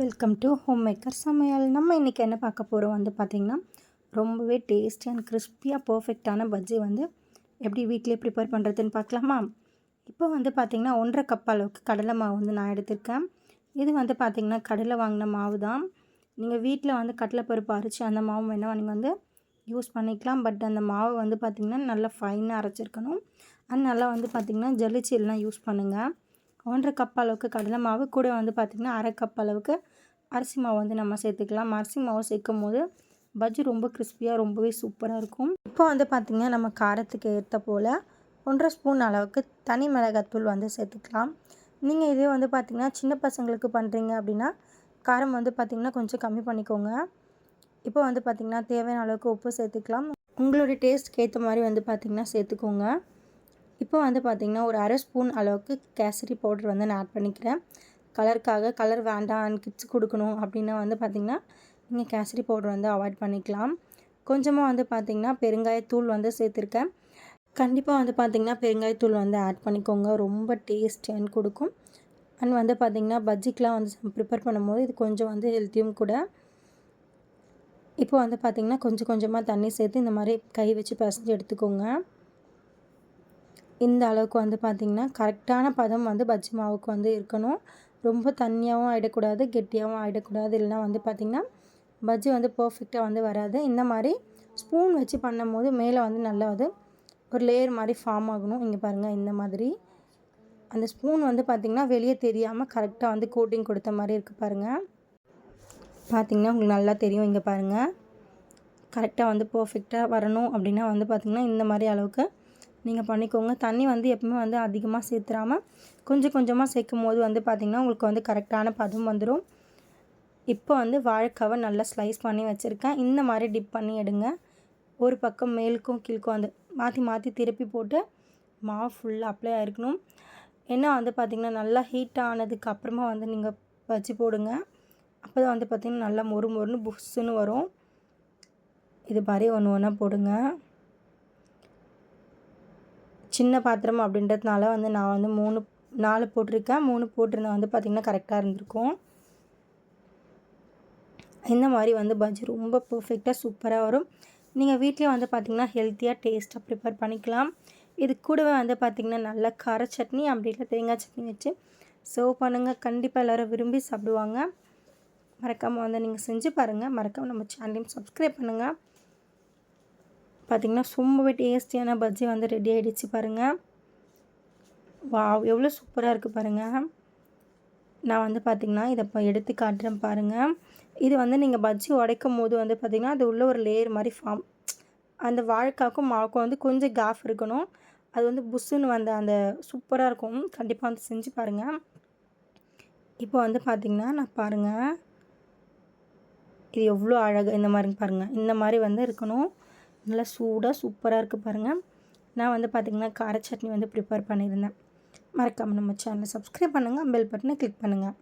Welcome to home maker சமையல். நம்ம இன்றைக்கி என்ன பார்க்க போகிறோம் வந்து பார்த்திங்கன்னா ரொம்பவே டேஸ்டி அண்ட் கிறிஸ்பியாக பர்ஃபெக்டான பஜ்ஜி வந்து எப்படி வீட்டிலே ப்ரிப்பேர் பண்ணுறதுன்னு பார்க்கலாமா? இப்போ வந்து பார்த்திங்கன்னா ஒன்றரை கப் அளவுக்கு கடலை மாவு வந்து நான் எடுத்திருக்கேன். இது வந்து பார்த்திங்கன்னா கடலை வாங்கின மாவு தான் நீங்கள் வீட்டில் வந்து கடலைப்பருப்பு அரைச்சி அந்த மாவு வேணால் நீங்கள் வந்து யூஸ் பண்ணிக்கலாம். பட் அந்த மாவு வந்து பார்த்திங்கன்னா நல்லா ஃபைனாக அரைச்சிருக்கணும். அண்ட் நல்லா வந்து பார்த்திங்கன்னா ஜல்லிச்சீலாம் யூஸ் பண்ணுங்கள் ஒன்றரை கப் அளவுக்கு கடலை மாவு கூட வந்து பார்த்திங்கன்னா அரை கப் அளவுக்கு அரிசி மாவு வந்து நம்ம சேர்த்துக்கலாம். அரிசி மாவு சேர்க்கும் போது பஜ்ஜி ரொம்ப கிறிஸ்பியாக ரொம்பவே சூப்பராக இருக்கும். இப்போ வந்து பார்த்திங்கன்னா நம்ம காரத்துக்கு ஏற்ற போல் ஒன்றரை ஸ்பூன் அளவுக்கு தனி மிளகாத்தூள் வந்து சேர்த்துக்கலாம். நீங்கள் இதே வந்து பார்த்திங்கன்னா சின்ன பசங்களுக்கு பண்ணுறீங்க அப்படின்னா காரம் வந்து பார்த்திங்கன்னா கொஞ்சம் கம்மி பண்ணிக்கோங்க. இப்போ வந்து பார்த்திங்கன்னா தேவையான அளவுக்கு உப்பு சேர்த்துக்கலாம். உங்களுடைய டேஸ்ட்க்கு ஏற்ற மாதிரி வந்து பார்த்திங்கன்னா சேர்த்துக்கோங்க. இப்போ வந்து பார்த்திங்கன்னா ஒரு அரை ஸ்பூன் அளவுக்கு கேசரி பவுடர் வந்து நான் ஆட் பண்ணிக்கிறேன். கலருக்காக கலர் வேண்டாம் கிட்ஸ் கொடுக்கணும் அப்படின்னா வந்து பார்த்திங்கன்னா நீங்கள் கேசரி பவுடர் வந்து அவாய்ட் பண்ணிக்கலாம். கொஞ்சமாக வந்து பார்த்திங்கன்னா பெருங்காயத்தூள் வந்து சேர்த்துருக்கேன். கண்டிப்பாக வந்து பார்த்திங்கன்னா பெருங்காயத்தூள் வந்து ஆட் பண்ணிக்கோங்க. ரொம்ப டேஸ்ட் அண்ட் கொடுக்கும். அண்ட் வந்து பார்த்திங்கன்னா பஜ்ஜிக்கெலாம் வந்து ப்ரிப்பேர் பண்ணும்போது இது கொஞ்சம் வந்து ஹெல்த்தியும் கூட. இப்போ வந்து பார்த்திங்கன்னா கொஞ்சம் கொஞ்சமாக தண்ணி சேர்த்து இந்த மாதிரி கை வச்சு பிசைஞ்சு எடுத்துக்கோங்க. இந்த அளவுக்கு வந்து பார்த்திங்கன்னா கரெக்டான பதம் வந்து பஜ்ஜி மாவுக்கு வந்து இருக்கணும். ரொம்ப தண்ணியாகவும் ஆகிடக்கூடாது கெட்டியாகவும் ஆகிடக்கூடாது இல்லைனா வந்து பார்த்திங்கன்னா பஜ்ஜி வந்து பர்ஃபெக்டாக வந்து வராது. இந்த மாதிரி ஸ்பூன் வச்சு பண்ணும்போது மேலே வந்து நல்லா வந்து ஒரு லேயர் மாதிரி ஃபார்ம் ஆகணும். இங்கே பாருங்கள் இந்த மாதிரி. அந்த ஸ்பூன் வந்து பார்த்திங்கன்னா வெளியே தெரியாமல் கரெக்டாக வந்து கோட்டிங் கொடுத்த மாதிரி இருக்குது பாருங்கள் பார்த்திங்கன்னா உங்களுக்கு நல்லா தெரியும் இங்கே பாருங்கள் கரெக்டாக வந்து பர்ஃபெக்டாக வரணும் அப்படின்னா வந்து பார்த்திங்கன்னா இந்த மாதிரி அளவுக்கு நீங்கள் பண்ணிக்கோங்க. தண்ணி வந்து எப்பவுமே வந்து அதிகமாக சேர்த்துறாமல் கொஞ்சம் கொஞ்சமாக சேர்க்கும் போது வந்து பார்த்திங்கன்னா உங்களுக்கு வந்து கரெக்டான பதம் வந்துடும் இப்போ வந்து வாழைக்காவை நல்லா ஸ்லைஸ் பண்ணி வச்சுருக்கேன். இந்த மாதிரி டிப் பண்ணி எடுங்க. ஒரு பக்கம் மேலுக்கும் கீழ்க்கும் வந்து மாற்றி மாற்றி திருப்பி போட்டு மாவு ஃபுல்லாக அப்ளை ஆகிருக்கணும் ஏன்னா வந்து பார்த்திங்கன்னா நல்லா ஹீட் ஆனதுக்கு அப்புறமா வந்து நீங்கள் வச்சு போடுங்க. அப்போ தான் வந்து பார்த்திங்கன்னா நல்லா மொறு மொறுன்னு புஷ்ஷுன்னு வரும். இது மாதிரி ஒன்று ஒன்றா போடுங்க. சின்ன பாத்திரம் அப்படின்றதுனால வந்து நான் வந்து மூணு நாலு போட்டிருக்கேன். மூணு போட்டிருந்தா வந்து பார்த்திங்கன்னா கரெக்டாக இருந்திருக்கும். இந்த மாதிரி வந்து பஜ்ஜி ரொம்ப பர்ஃபெக்டாக சூப்பராக வரும். நீங்கள் வீட்லேயே வந்து பார்த்திங்கன்னா ஹெல்த்தியாக டேஸ்ட்டாக ப்ரிப்பேர் பண்ணிக்கலாம். இது கூடவே வந்து பார்த்திங்கன்னா நல்லா கார சட்னி அப்படி இல்லை தேங்காய் சட்னி வச்சு சர்வ் பண்ணுங்கள் கண்டிப்பாக எல்லோரும் விரும்பி சாப்பிடுவாங்க. மறக்காமல் வந்து நீங்கள் செஞ்சு பாருங்கள் மறக்காமல் நம்ம சேனலையும் சப்ஸ்கிரைப் பண்ணுங்கள் பார்த்திங்கன்னா ரொம்பவே டேஸ்டியான பஜ்ஜி வந்து ரெடி ஆகிடுச்சு பாருங்கள் வா எவ்வளோ சூப்பராக இருக்குது பாருங்கள் நான் வந்து பார்த்திங்கன்னா இதை இப்போ எடுத்து காட்டுறேன் பாருங்கள் இது வந்து நீங்கள் பஜ்ஜி உடைக்கும் போது வந்து பார்த்திங்கன்னா அது உள்ள ஒரு லேயர் மாதிரி ஃபார்ம் அந்த வாழைக்காக்கும் மாவுக்கும் வந்து கொஞ்சம் கேஃப் இருக்கணும். அது வந்து புஷ்ஷுன்னு வந்த அந்த சூப்பராக இருக்கும். கண்டிப்பாக வந்து செஞ்சு பாருங்கள் இப்போ வந்து பார்த்திங்கன்னா நான் பாருங்கள் இது எவ்வளோ அழகாக இந்த மாதிரி பாருங்கள் இந்த மாதிரி வந்து இருக்கணும். நல்லா சூடாக சூப்பராக இருக்குது பாருங்கள் நான் வந்து பார்த்திங்கன்னா கார சட்னி வந்து ப்ரிப்பேர் பண்ணியிருந்தேன். மறக்காமல் நம்ம சேனலை சப்ஸ்கிரைப் பண்ணுங்கள் பெல் பட்டனை கிளிக் பண்ணுங்கள்